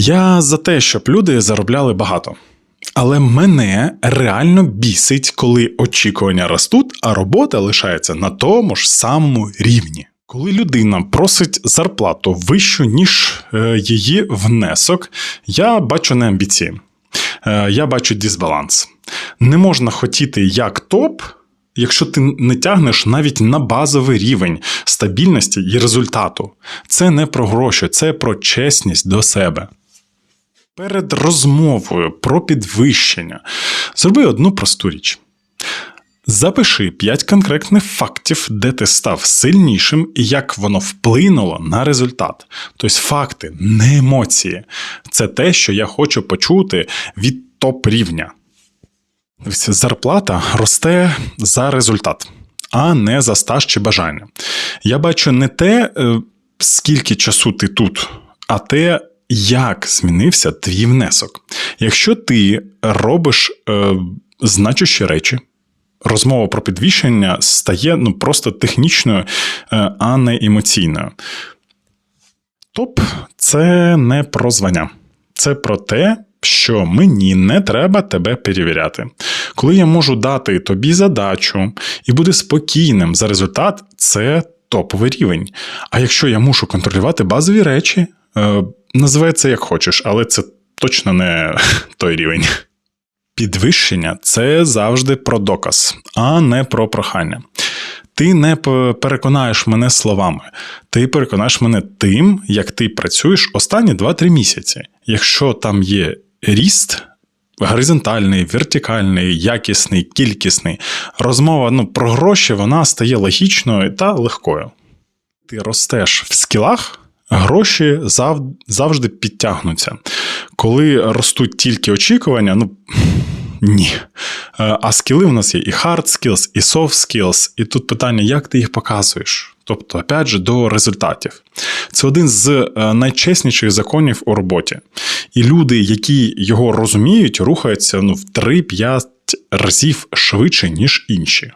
Я за те, щоб люди заробляли багато. Але мене реально бісить, коли очікування ростуть, а робота лишається на тому ж самому рівні. Коли людина просить зарплату вищу, ніж е, її внесок, я бачу не амбіції, е, я бачу дисбаланс. Не можна хотіти як топ, якщо ти не тягнеш навіть на базовий рівень стабільності і результату. Це не про гроші, це про чесність до себе. Перед розмовою про підвищення зроби одну просту річ. Запиши 5 конкретних фактів, де ти став сильнішим і як воно вплинуло на результат. Тобто факти, не емоції. Це те, що я хочу почути від топ-рівня. Зарплата росте за результат, а не за стаж чи бажання. Я бачу не те, е, скільки часу ти тут, а те, як змінився твій внесок. Якщо ти робиш е, значущі речі, розмова про підвищення стає ну, просто технічною, е, а не емоційною. Топ це не про звання, це про те, що мені не треба тебе перевіряти. Коли я можу дати тобі задачу і бути спокійним за результат, це топовий рівень. А якщо я мушу контролювати базові речі, е, називай це як хочеш, але це точно не той рівень. Підвищення це завжди про доказ, а не про прохання. Ти не переконаєш мене словами, ти переконаєш мене тим, як ти працюєш останні 2-3 місяці. Якщо там є ріст, горизонтальний, вертикальний, якісний, кількісний, розмова ну, про гроші вона стає логічною та легкою. Ти ростеш в скілах, гроші зав- завжди підтягнуться. Коли ростуть тільки очікування, ну ні. Е, А скіли в нас є і hard skills, і soft skills, і тут питання, як ти їх показуєш. Тобто, опять же, до результатів. Це один з е, найчесніших законів у роботі. І люди, які його розуміють, рухаються ну, в 3-5 разів швидше, ніж інші.